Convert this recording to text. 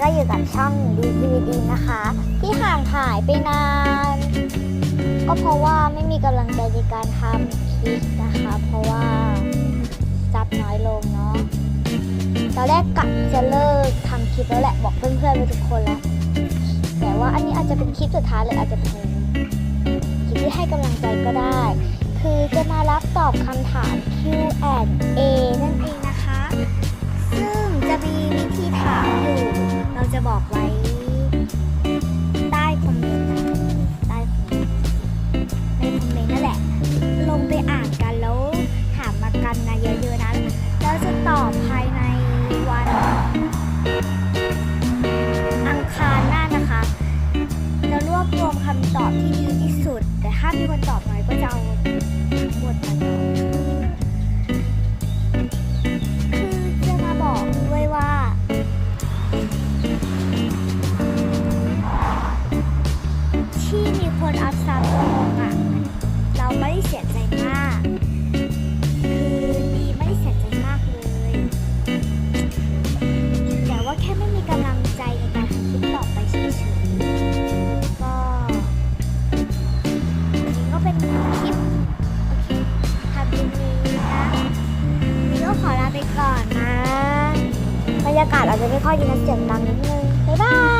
ก็อยู่กับช่องดีดีดีนะคะ ที่ห่างหายไปนาน ก็เพราะว่าไม่มีกำลังใจในการทำคลิปนะคะ เพราะว่าซับน้อยลงเนาะตอนแรกกะจะเลิกทำคลิปแล้วแหละบอกเพื่อนๆไปทุกคนแล้วแต่ว่าอันนี้อาจจะเป็นคลิปสุดท้ายเลยอาจจะเป็นคลิปที่ให้กำลังใจก็ได้ คือจะมารับตอบคำถาม Q&A นั่นเอง ในคอมเมนต์นั่นแหละ ลงไปอ่านกันแล้วถามมากันนะเยอะๆนะแล้วจะตอบภายในวัน อังคารหน้านะคะจะรวบรวมคำตอบที่ดีที่สุด แต่ถ้ามีคนตอบน้อยก็จะเอาทั้งหมดมาตอบคือจะมาบอกด้วยว่าที่มีคนอัพซับลงอะ ไม่ได้เสียใจมาก คือดีไม่ได้เสียใจมากเลย แต่ว่าแค่ไม่มีกำลังใจในการทำคลิปต่อไปเฉยๆ ก็อันนี้ก็เป็นคลิป โอเคทำดีนี้นะวันนี้ก็ขอลาไปก่อนนะ บรรยากาศอาจจะไม่ค่อยดีนะเสียงดังนิดนึง บ๊ายบายสวัสดีค่ะบ๊ายบาย